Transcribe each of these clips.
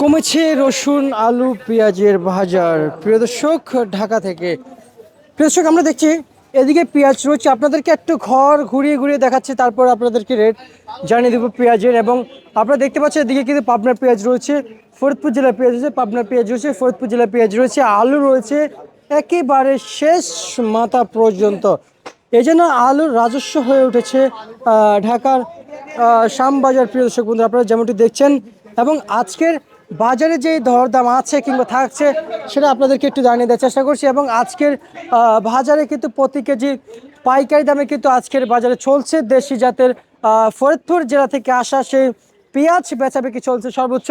কমেছে রসুন, আলু, পেঁয়াজের বাজার প্রিয় দর্শক, ঢাকা থেকে। প্রিয় দর্শক, আমরা দেখছি এদিকে পেঁয়াজ রয়েছে। আপনাদেরকে একটু ঘর ঘুরিয়ে ঘুরিয়ে দেখাচ্ছে, তারপর আপনাদেরকে রেট জানিয়ে দেবো পেঁয়াজের। এবং আপনারা দেখতে পাচ্ছেন, এদিকে কিন্তু পাবনার পেঁয়াজ রয়েছে, ফরিদপুর জেলার পেঁয়াজ রয়েছে, পাবনার পেঁয়াজ রয়েছে, ফরিদপুর জেলার পেঁয়াজ রয়েছে, আলু রয়েছে, একেবারে শেষ মাথা পর্যন্ত। এই জন্য আলুর রাজস্ব হয়ে উঠেছে ঢাকার শ্যামবাজার। প্রিয় দর্শক, বন্ধুরা, আপনারা যেমনটি দেখছেন, এবং আজকের বাজারে যে দরদাম আছে কিংবা থাকছে, সেটা আপনাদেরকে একটু জানিয়ে দেওয়ার চেষ্টা করছি এবং আজকের বাজারে কিন্তু প্রতি কেজি পাইকারি দামে কিন্তু আজকের বাজারে চলছে। দেশি জাতের ফরিদপুর জেলা থেকে আসা সেই পেঁয়াজ বেচাবেচি চলছে। সর্বোচ্চ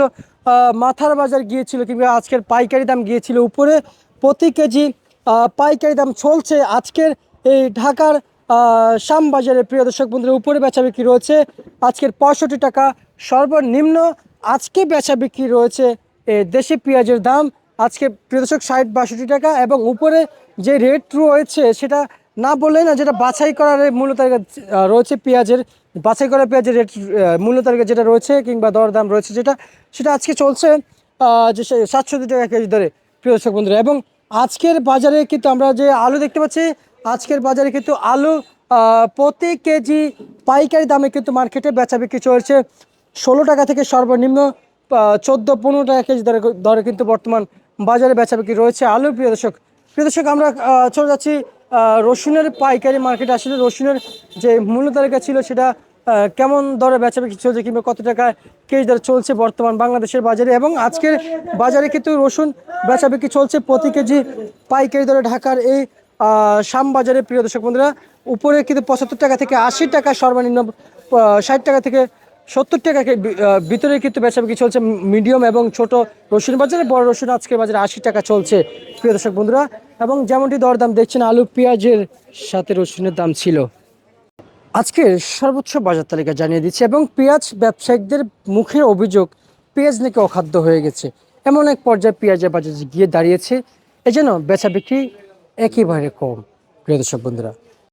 মাথার বাজার গিয়েছিল কিংবা আজকের পাইকারি দাম গিয়েছিল উপরে। প্রতি কেজি পাইকারি দাম চলছে আজকের এই ঢাকার শ্যামবাজারে। প্রিয় দর্শক বন্ধুরা, উপরে বেচা বিক্রি রয়েছে। আজকের পঁয়ষট্টি টাকা সর্বনিম্ন। আজকে বেচা বিক্রি রয়েছে দেশি পেঁয়াজের দাম। আজকে প্রিয় দর্শক, ষাট বাষট্টি টাকা এবং উপরে যে রেট রয়েছে সেটা না বললে না, যেটা বাছাই করার মূল্য তালিকা রয়েছে পেঁয়াজের, বাছাই করা পেঁয়াজের রেট মূল্য তালিকা যেটা রয়েছে কিংবা দরদাম রয়েছে যেটা, সেটা আজকে চলছে যে সাতষট্টি টাকা কেজি দরে, প্রিয় দর্শক বন্ধুরা। এবং আজকের বাজারে কিন্তু আমরা যে আলু দেখতে পাচ্ছি, আজকের বাজারে কিন্তু আলু প্রতি কেজি পাইকারি দামে কিন্তু মার্কেটে বেচা বিক্রি চলছে। ষোলো টাকা থেকে সর্বনিম্ন চোদ্দ, পনেরো টাকা কেজি দরে দরে কিন্তু বর্তমান বাজারে বেচা বিক্রি রয়েছে। আলুর প্রিয় দর্শক প্রিয় দর্শক, আমরা চলে যাচ্ছি রসুনের পাইকারি মার্কেটে। আসলে রসুনের যে মূল্য তালিকা ছিল সেটা কেমন দরে বেচা বিক্রি চলছে কিংবা কত টাকা কেজি দরে চলছে বর্তমান বাংলাদেশের বাজারে? এবং আজকের বাজারে কিন্তু রসুন বেচা বিক্রি চলছে প্রতি কেজি পাইকারি দরে ঢাকার এই শ্যামবাজারে। প্রিয় দর্শক বন্ধুরা, উপরে কিন্তু পঁচাত্তর টাকা থেকে আশি টাকা, সর্বনিম্ন ষাট টাকা থেকে সত্তর টাকা ভিতরে কিন্তু বেচা বিক্রি চলছে মিডিয়াম এবং ছোট রসুন বাজারে, বড় রসুন আজকে বাজারে আশি টাকা চলছে। প্রিয় দর্শক বন্ধুরা, এবং যেমনটি দরদাম দেখছেন, আলু, পেঁয়াজের সাথে রসুনের দাম ছিল। আজকের সর্বোচ্চ বাজার তালিকা জানিয়ে দিচ্ছে, এবং পেঁয়াজ ব্যবসায়িকদের মুখের অভিযোগ, পেঁয়াজ নাকি অখাদ্য হয়ে গেছে। এমন এক পর্যায়ে পেঁয়াজের বাজার গিয়ে দাঁড়িয়েছে, এজন্য বেচা বিক্রি একেবারে কম। প্রিয় দর্শক বন্ধুরা